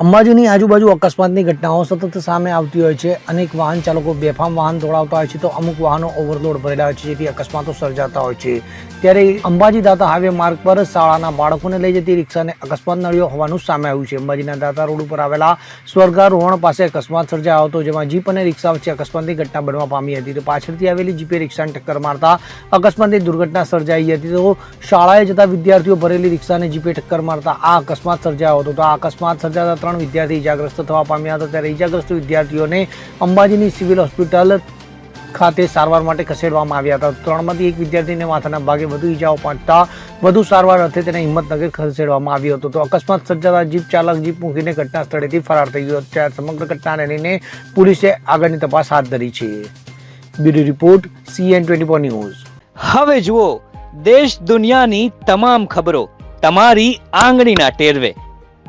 અંબાજીની આજુબાજુ અકસ્માતની ઘટનાઓ સતત સામે આવતી હોય છે. અનેક વાહન ચાલકો બેફામ વાહન દોડાવતા હોય છે તો અમુક વાહનો ઓવરલોડ ભરેલા હોય છે, જેથી અકસ્માતો સર્જાતા હોય છે. ત્યારે અંબાજી દાતા હાઈવે માર્ગ પર શાળાના બાળકોને લઈ જતી રિક્ષાને અકસ્માત નડ્યો હોવાનું સામે આવ્યું છે. અંબાજીના દાતા રોડ ઉપર આવેલા સ્વર્ગારોહણ પાસે અકસ્માત સર્જાયો હતો, જેમાં જીપ અને રિક્ષા વચ્ચે અકસ્માતની ઘટના બનવા પામી હતી. તો પાછળથી આવેલી જીપે રિક્ષાને ટક્કર મારતા અકસ્માતની દુર્ઘટના સર્જાઈ હતી. તો શાળાએ જતા વિદ્યાર્થીઓ ભરેલી રિક્ષાને જીપે ટક્કર મારતા આ અકસ્માત સર્જાયો હતો. તો આ અકસ્માત સર્જાતા ત્રણ વિદ્યાર્થી ઇજાગ્રસ્ત થવા પામ્યા હતા. ત્યારે ઇજાગ્રસ્ત વિદ્યાર્થીઓને અંબાજીની સિવિલ હોસ્પિટલ ખાતે સારવાર માટે ખસેડવામાં આવ્યા હતા. ત્રણમાંથી એક વિદ્યાર્થીને માથાના ભાગે વધુ ઈજાઓ પહોંચતા વધુ સારવાર અર્થે તેને હિંમતનગર ખસેડવામાં આવ્યો હતો. તો અકસ્માત સર્જાતા જીપ ચાલક જીપ મૂકીને ઘટના સ્થળેથી ફરાર થઈ ગયો ત્યારે સમગ્ર ઘટનાને લઈને પોલીસે આગળની તપાસ હાથ ધરી છે. Bureau report, CN twenty four news. હવે જુઓ, દેશ દુનિયાની તમામ ખબરો તમારી આંગળીના ટેરવે.